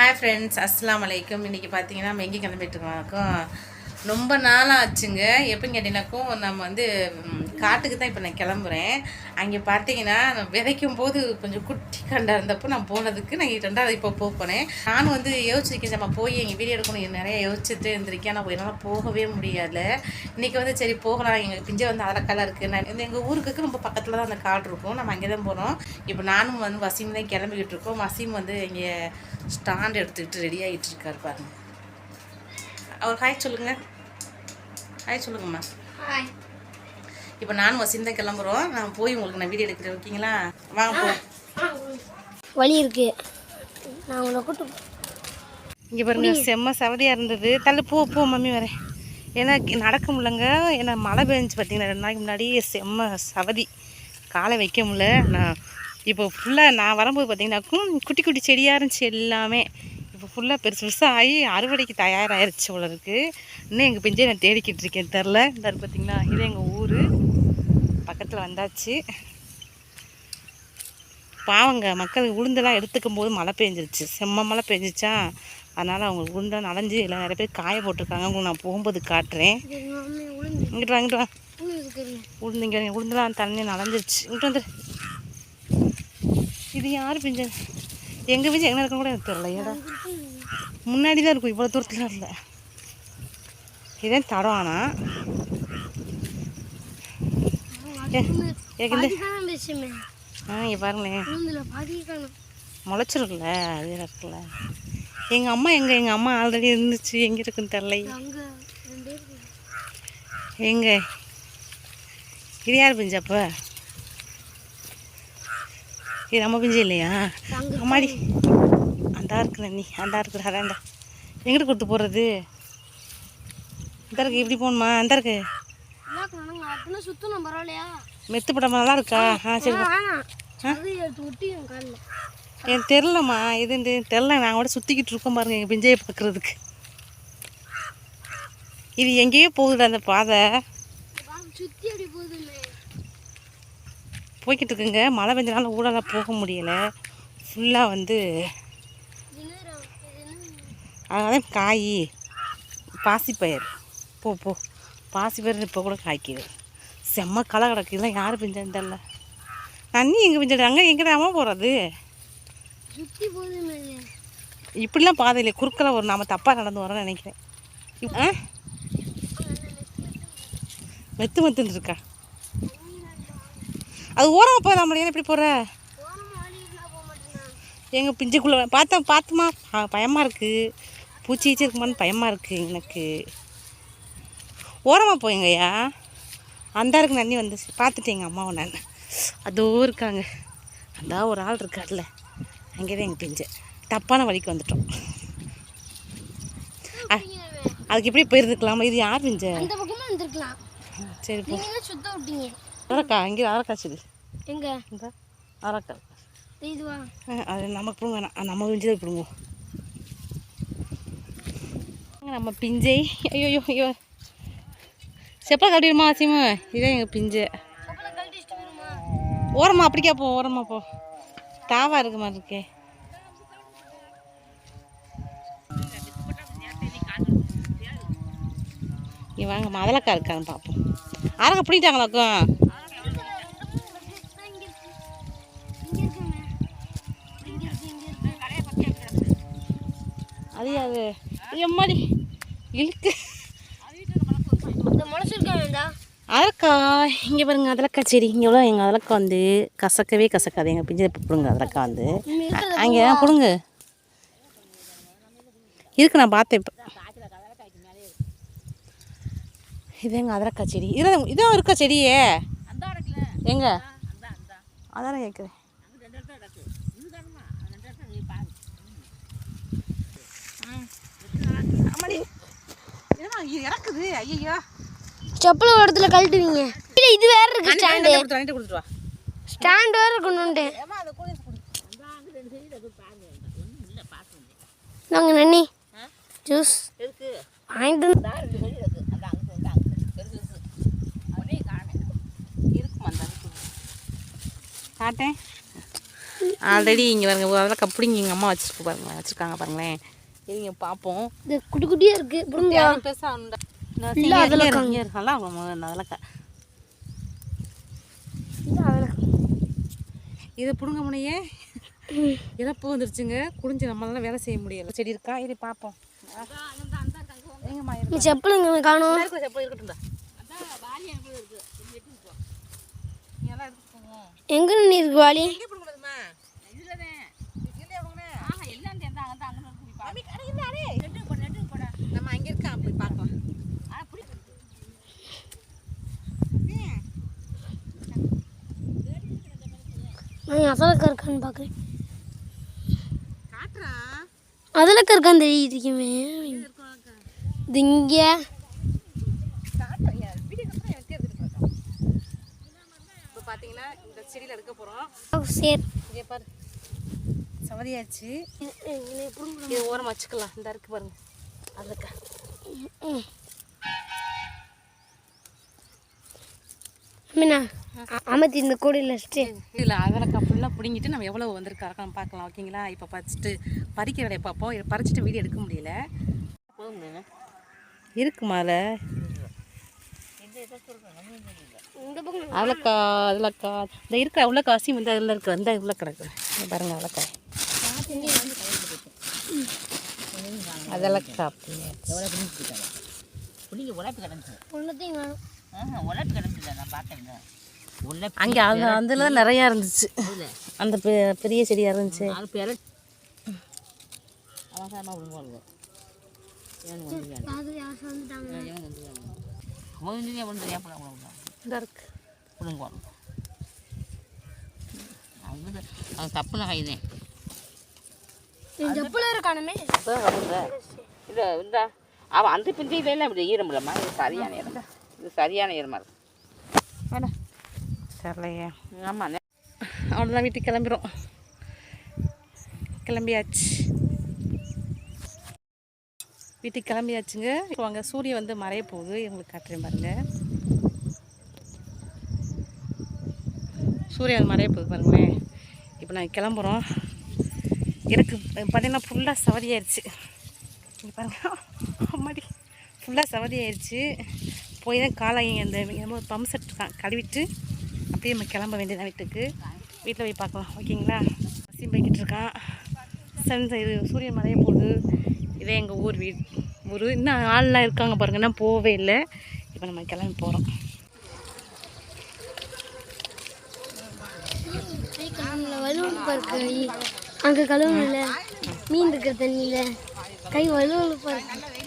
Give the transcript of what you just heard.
Hi friends அஸ்லாம் வலைக்கம் இன்றைக்கி பார்த்தீங்கன்னா மெங்கி எங்கே கிளம்பிட்டு இருக்கோம். ரொம்ப நாளாக ஆச்சுங்க எப்போ கேட்டீங்கன்னாக்கும் நம்ம வந்து காட்டுக்கு தான் இப்போ நான் கிளம்புறேன். அங்கே பார்த்தீங்கன்னா நான் விதைக்கும் போது கொஞ்சம் குட்டி கண்டா இருந்தப்போ நான் போனதுக்கு நான் ரெண்டாவது இப்போ போக போனேன். நானும் வந்து யோசிச்சிருக்கேன் நம்ம போய் எங்கள் வீடியோ எடுக்கணும். நிறைய யோசிச்சுட்டு இருந்திருக்கேன். ஆனால் என்னால் போகவே முடியல. இன்றைக்கி வந்து சரி போகலாம். எங்கள் பிஞ்சை வந்து அரக்கெல்லாம் இருக்குது நான் இந்த எங்கள் ஊருக்கு ரொம்ப பக்கத்தில் தான் அந்த காடு இருக்கும். நம்ம அங்கே தான் போகிறோம் இப்போ நானும் வந்து வசீம் தான் கிளம்பிக்கிட்டு இருக்கோம். வசீம் வந்து இங்கே ஸ்டாண்ட் எடுத்துக்கிட்டு ரெடி ஆகிட்டு இருக்காரு பாருங்கள் அவர் ஹாய் சொல்லுங்க. ஹாய் சொல்லுங்கம்மா. ஹாய் இப்போ நானும் வசீம் தான் கிளம்புறோம். நான் போய் உங்களுக்கு நான் வீடியோ எடுக்கிறேன் ஓகேங்களா? வாங்க போ. வலி இருக்கு. நான் உங்களை கூட்டு இங்கே பாருங்க செம்ம சவதியாக இருந்தது. தள்ளு போ போ மம்மி வரேன். ஏன்னா நடக்க முடியலங்க. ஏன்னா மழை பெஞ்சு பார்த்தீங்கன்னா ரெண்டு நாளைக்கு முன்னாடி செம்ம சவதி. காலை வைக்க முடியல. நான் இப்போ ஃபுல்லாக நான் வரும்போது பார்த்தீங்கன்னாக்கும் குட்டி குட்டி செடியாக இருந்துச்சு எல்லாமே. இப்போ ஃபுல்லாக பெருசு பெருசாக ஆகி அறுவடைக்கு தயாராகிருச்சு போல இருக்குது இன்னும் எங்கள் பெஞ்சே நான் தேடிக்கிட்டு இருக்கேன். தெரில. இந்த பார்த்தீங்களா இது எங்கள் ஊர். பக்கத்தில் வந்தாச்சு. பாவங்க மக்கள் உளுந்தெல்லாம் எடுத்துக்கும் போது மழை பெஞ்சிருச்சு. செம்ம மழை பெஞ்சிச்சா? அதனால் அவங்க உளுந்தெல்லாம் நனைஞ்சு எல்லாம் நிறைய பேர் காய போட்டிருக்காங்க. உங்களுக்கு நான் போகும்போது காட்டுறேன். இங்கிட்டு வாங்கிட்டு வா. உளுந்து இங்கே உளுந்தெல்லாம் தண்ணி நனைஞ்சிருச்சு. இங்கிட்டு வந்து இது யார் பிஞ்சு? எங்கள் பிஞ்சு எங்கே இருக்குன்னு கூட எனக்கு தெரியல ஏடா முன்னாடி தான் இருக்கும் இவ்வளோ தூரத்தில் இருந்த. இதே தடம் ஆனால் ஆ இங்கே பாருங்களேன் முளைச்சிரும்ல அது இருக்குல்ல. எங்கள் அம்மா எங்கே? எங்கள் அம்மா ஆல்ரெடி இருந்துச்சு எங்கே இருக்குன்னு தெரில எங்கே? இது யார் பிஞ்சு அப்போ? இது நம்ம பிஞ்சு இல்லையா? அம்மாடி. அந்தா இருக்குற நீ அந்தா இருக்கிற அதான்டா எங்கிட்டு கொடுத்து போகிறது இந்த இருக்கு இப்படி போகணுமா? அந்த இருக்கு சுத்தணும் பரவாயில்லையா? மெத்து படம் நல்லா இருக்கா? ஆ சரி எனக்கு தெரிலம்மா இது இந்த தெரில நாங்கள் கூட சுற்றிக்கிட்டு இருக்கோம் பாருங்க எங்கள் பிஞ்சையை பார்க்குறதுக்கு. இது எங்கேயோ போகுது அந்த பாதை. போய்கிட்டு இருக்குங்க. மழை பெஞ்சனால ஊடால போக முடியலை. ஃபுல்லாக வந்து இது நேரம் இது என்ன அதனால காய் பாசிப்பயிர் போ போ. பாசிப்பயிர் இப்போ கூட காய்க்குது. செம்ம களை கிடக்கு. இதெல்லாம் யார் பிஞ்சான்னு தெரில நன்னி எங்கே பிஞ்சிடுறாங்க எங்கே அம்மா போகிறது. இப்படிலாம் பாதையில் குறுக்கில் ஒரு நாம தப்பாக நடந்து வரோன்னு நினைக்கிறேன். ஆ? மெத்து மெத்துன்னு இருக்கா? அது ஓரமாக போகலாம் முடியாது எப்படி போகிற ஓரமா எங்கள் பிஞ்சுக்குள்ளே பார்த்தா பார்த்துமா பயமாக இருக்குது பூச்சி கீச்சி இருக்குமான்னு பயமாக இருக்குது எனக்கு. ஓரமாக போயங்கய்யா. அந்த இருக்கு நன்னி வந்துச்சு பார்த்துட்டேன் எங்கள் அம்மாவை நான். அதோ இருக்காங்க. அந்த ஒரு ஆள் இருக்கார்ல. அங்கே தான் எங்கள் பிஞ்சு தப்பான வழிக்கு வந்துட்டோம். அதுக்கு எப்படி போயிருந்துக்கலாமா இது யார் பிஞ்ச? சரி போ. அரக்கா இங்கே அரக்கா சரி எங்க? அரக்கா இதுவா அது நமக்கு பிடுங்க வேணாம் நம்ம பிஞ்சு தான் பிடுங்குவோம் நம்ம பிஞ்சை. ஐயோ ஐயோ. செப்பல் கட்டிடுமா ஆசிமா இதான் எங்கள் பிஞ்சை. அப்பலாம் கழட்டிட்டு வருமா? ஓரமா அப்படிக்கா போ ஓரமா போ. தாவா இருக்கு மாதிரி இருக்கே. நீ வாங்க மதலக்கா இருக்கான்னு பார்ப்போம் அரங்க பிடிக்கிட்டாங்களாக்கும் அது அது எம்மாடி. இழுக்கு அதலக்கா இங்கே பாருங்க அதலக்கா செடி. இங்கே எவ்வளோ எங்கள் அதலக்கா வந்து கசக்கவே கசக்காது. எங்கள் பிஞ்சை பிடுங்க அதலக்கா வந்து. அங்கே பிடுங்க? இருக்கு நான் பார்த்தேன் இப்போ இது எங்கள் அதலக்கா செடி. இதான் இதான் இருக்கா செடியே? எங்க? அதான் கேட்குறேன் என்னம்மா இறக்குது ஐயோ செப்பல் ஒரு இடத்துல கழட்டுவீங்க. இது வேற இருக்கு ஸ்டாண்டு. ஸ்டாண்ட் வேற கொண்டு நாங்க நன்னி. ஜூஸ். எதுக்கு? வாங்கிட்டு காட்டேன். ஆல்ரெடி இங்கே பாருங்க அதெல்லாம் கப்பிடிங்க எங்கள் அம்மா வச்சுருக்கு பாருங்க வச்சுருக்காங்க பாருங்களேன். இருங்க பார்ப்போம் இது குட்டி குட்டியாக இருக்குது இல்ல, அதெல்லாம் அதெல்லாம் க- இல்லை அதில் இதை பிடுங்க முனையே இறப்பு வந்துருச்சுங்க. குடிஞ்சு நம்மளால வேலை செய்ய முடியல. செடி இருக்கா? இது பார்ப்போம் எங்கம்மா இருக்கு? இந்த செப்பல் இங்கே காணும். செப்பல் போவோம் எங்கே நீ இருக்கு வாலி. நம்ம அங்க இருக்கான் போய் பார்க்கலாம் நான் அதில் இருக்கான்னு பார்க்குறேன். அதில் இருக்கான்னு தெரியுதுக்குமே இது இங்கே. பார்த்தீங்கன்னா இந்த செடியில் எடுக்க போகிறோம் சரி. இங்கே பாரு. சவதியாச்சு. இது ஓரமாக வச்சுக்கலாம். இந்த இருக்கு பாருங்க. அதில் இருக்கா அமர்த்தி இந்த கூடையில் வச்சுட்டு இதில் அதெல்லாம் ஃபுல்லாக பிடுங்கிட்டு நம்ம எவ்வளோ வந்திருக்கு நம்ம பார்க்கலாம் ஓகேங்களா? இப்போ ஃபஸ்ட்டு பறிக்கிற வேலையை பார்ப்போம் இதை பறிச்சுட்டு வீடியோ எடுக்க முடியல. இருக்குமால இந்த பக்கம் அவலக்கா அவலக்கா இந்த இருக்க அவ்வளோக்கா அசி வந்து அதில் இருக்கு. அந்த இவ்வளோ கிடக்கு. பாருங்க அவலக்கா அதெல்லாம் புளிங்க உழைப்பு கிடந்துச்சு. ஒன்றத்தையும் காணும் உழைப்பு கிடந்துச்சு நான் பார்த்தேன். அங்கே அந்த அதில் தான் நிறையா இருந்துச்சு. அந்த பெ- பெரிய செடியாக இருந்துச்சு. தப்புன கைதேன் இருக்கானுமே இது இந்த அவன் அந்த பிஞ்சையில இப்படி ஈரம் இல்லைம்மா இது சரியான ஈரம். இது சரியான ஈரமா இருக்கு. வேணா. சரிலையே ஆமாம் அவ்வளோதான் வீட்டுக்கு கிளம்பிடும் கிளம்பியாச்சு. வீட்டுக்கு கிளம்பியாச்சுங்க. இப்போ அங்கே சூரியன் வந்து மறைய போகுது. உங்களுக்கு காட்டுறேன் பாருங்கள் சூரியன் வந்து மறைய போகுது பாருங்களேன் இப்போ நாங்கள் கிளம்புறோம். எனக்கு பார்த்தீங்கன்னா ஃபுல்லாக சவதியாயிருச்சு. இங்கே பாருங்கள் அம்மாடி. ஃபுல்லாக சவதியாயிருச்சு. போய் தான் காலை அந்த பம்ப் செட் தான். கழுவிட்டு அப்படியே நம்ம கிளம்ப வேண்டியதான் வீட்டுக்கு. வீட்டில் போய் பார்க்கலாம். ஓகேங்களா? பசியும் போய்கிட்டு இருக்கான் சன் இது சூரியன் மறைய போகுது. இதே எங்கள் ஊர் வீ ஊர். இன்னும் ஆள்லாம் இருக்காங்க பாருங்க. இன்னும் போகவே இல்லை. இப்போ நம்ம கிளம்பி போகிறோம் அங்கே வலுவலுப்பா இல்லை அங்கே மீன் இருக்கிற தண்ணியில். கை வலுவலுப்பா இருக்கு